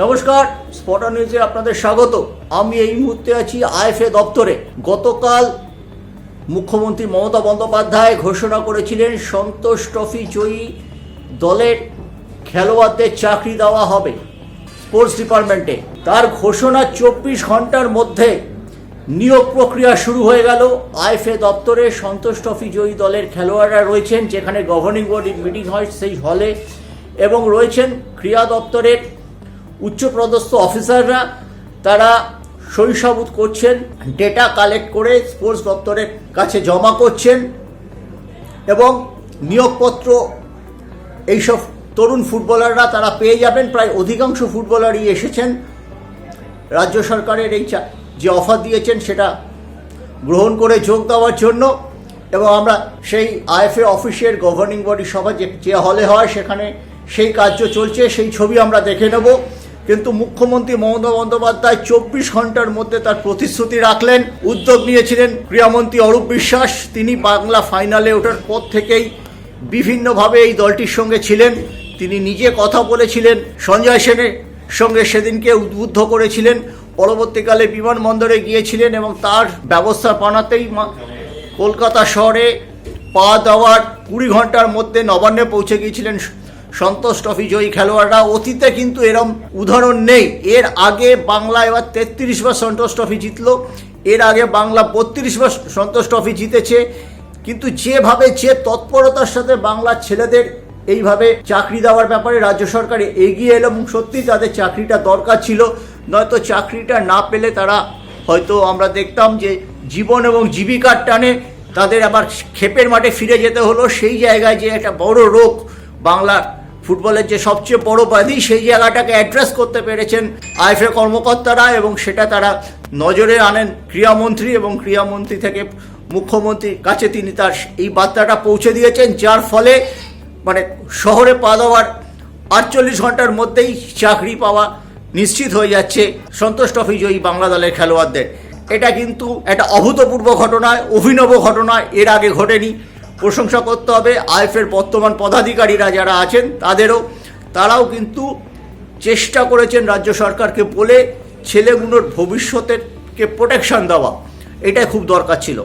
নমস্কার স্পটা নিউজে আপনাদের স্বাগত। আমি এই মুহূর্তে আছি আইএফএ দপ্তরে। গতকাল মুখ্যমন্ত্রী মমতা বন্দ্যোপাধ্যায় ঘোষণা করেছিলেন, সন্তোষ ট্রফি জয়ী দলের খেলোয়াড়দের চাকরি দেওয়া হবে স্পোর্টস ডিপার্টমেন্টে। তার ঘোষণা চব্বিশ ঘণ্টার মধ্যে নিয়োগ প্রক্রিয়া শুরু হয়ে গেল। আইএফএ দপ্তরে সন্তোষ ট্রফি জয়ী দলের খেলোয়াড়রা রয়েছেন, যেখানে গভর্নিং বডি মিটিং হয় সেই হলে এবং রয়েছেন ক্রীড়া দপ্তরের উচ্চপদস্থ অফিসাররা, তারা শৈশবুত করছেন ডেটা কালেক্ট করে স্পোর্টস দপ্তরের কাছে জমা করছেন এবং নিয়োগপত্র এইসব তরুণ ফুটবলাররা তারা পেয়ে যাবেন। প্রায় অধিকাংশ ফুটবলারই এসেছেন। রাজ্য সরকারের এই যে অফার দিয়েছেন, সেটা গ্রহণ করে যোগ দেওয়ার জন্য এবং আমরা সেই আইএফএ অফিসের গভর্নিং বডি সভা যে হলে হয়, সেখানে সেই কার্য চলছে। সেই ছবি আমরা দেখে নেব। কিন্তু মুখ্যমন্ত্রী মমতা বন্দ্যোপাধ্যায় চব্বিশ ঘণ্টার মধ্যে তার প্রতিশ্রুতি রাখলেন, উদ্যোগ নিয়েছিলেন ক্রীড়ামন্ত্রী অরূপ বিশ্বাস। তিনি বাংলা ফাইনালে ওঠার পর থেকেই বিভিন্নভাবে এই দলটির সঙ্গে ছিলেন। তিনি নিজে কথা বলেছিলেন, সঞ্জয় সেনের সঙ্গে সেদিনকে উদ্বুদ্ধ করেছিলেন। পরবর্তীকালে বিমানবন্দরে গিয়েছিলেন এবং তার ব্যবস্থাপনাতেই মা- কলকাতা শহরে পা দেওয়ার কুড়ি ঘণ্টার মধ্যে নবান্নে পৌঁছে গিয়েছিলেন সন্তোষ ট্রফি জয়ী খেলোয়াড়রা অতীতে কিন্তু এরম উদাহরণ নেই। এর আগে বাংলা এবার তেত্রিশ বার সন্তোষ ট্রফি জিতলো। এর আগে বাংলা বত্রিশ বার সন্তোষ ট্রফি জিতেছে। কিন্তু যেভাবে, যে তৎপরতার সাথে বাংলার ছেলেদের এইভাবে চাকরি দেওয়ার ব্যাপারে রাজ্য সরকার এগিয়ে এলো এবং সত্যি তাদের চাকরিটা দরকার ছিল। নয়তো চাকরিটা না পেলে তারা হয়তো আমরা দেখতাম যে জীবন এবং জীবিকার টানে তাদের আবার ক্ষেপের মাঠে ফিরে যেতে হলো। সেই জায়গায় যে একটা বড় রোগ বাংলার ফুটবলের যে সবচেয়ে বড় ব্যাধি সেই জায়গাটাকে অ্যাড্রেস করতে পেরেছেন আইএফএ কর্মকর্তারা এবং সেটা তারা নজরে আনেন ক্রীড়ামন্ত্রী এবং ক্রীড়ামন্ত্রী থেকে মুখ্যমন্ত্রীর কাছে তিনি তার এই বার্তাটা পৌঁছে দিয়েছেন, যার ফলে মানে শহরে পা দেওয়ার আটচল্লিশ ঘণ্টার মধ্যেই চাকরি পাওয়া নিশ্চিত হয়ে যাচ্ছে সন্তোষ ট্রফি জয়ী বাংলা দলের খেলোয়াড়দের। এটা কিন্তু একটা অভূতপূর্ব ঘটনা, অভিনব ঘটনা, এর আগে ঘটেনি। প্রশংসা করতে হবে। আইএফের বর্তমান পদাধিকারীরা যারা আছেন, তাদেরও। তারাও কিন্তু চেষ্টা করেছেন রাজ্য সরকারকে বলে ছেলেগুলোর ভবিষ্যতেরকে প্রোটেকশন দেওয়া। এটাই খুব দরকার ছিল।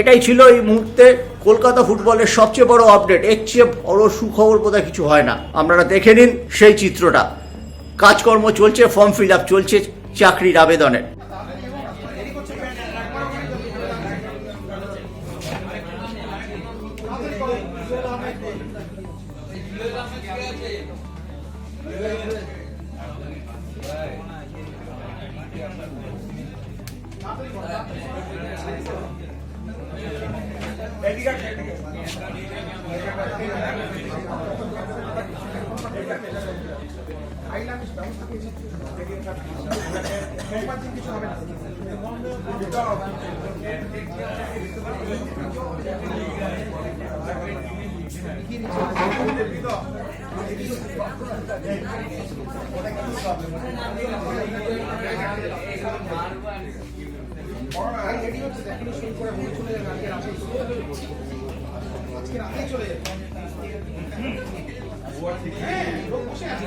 এটাই ছিল এই মুহূর্তে কলকাতা ফুটবলের সবচেয়ে বড় আপডেট এর চেয়ে বড় সুখবর বোধহয় কিছু হয় না। আপনারা দেখে নিন সেই চিত্রটা। কাজকর্ম চলছে ফর্ম ফিল আপ চলছে, চাকরির আবেদনের। আইলাম কিছু হবে না। আজকে রাতে চলে যাবে হ্যাঁ বসে আছে।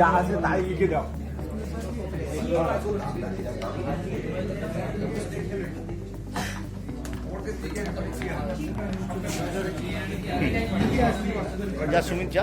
যা আছে। তাই লিখে দাও যা সুমিত যা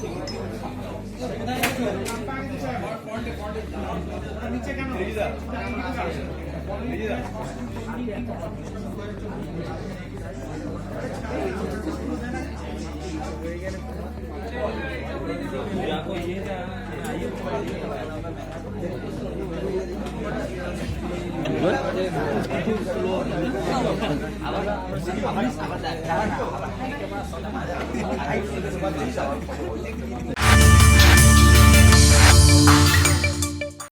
আবার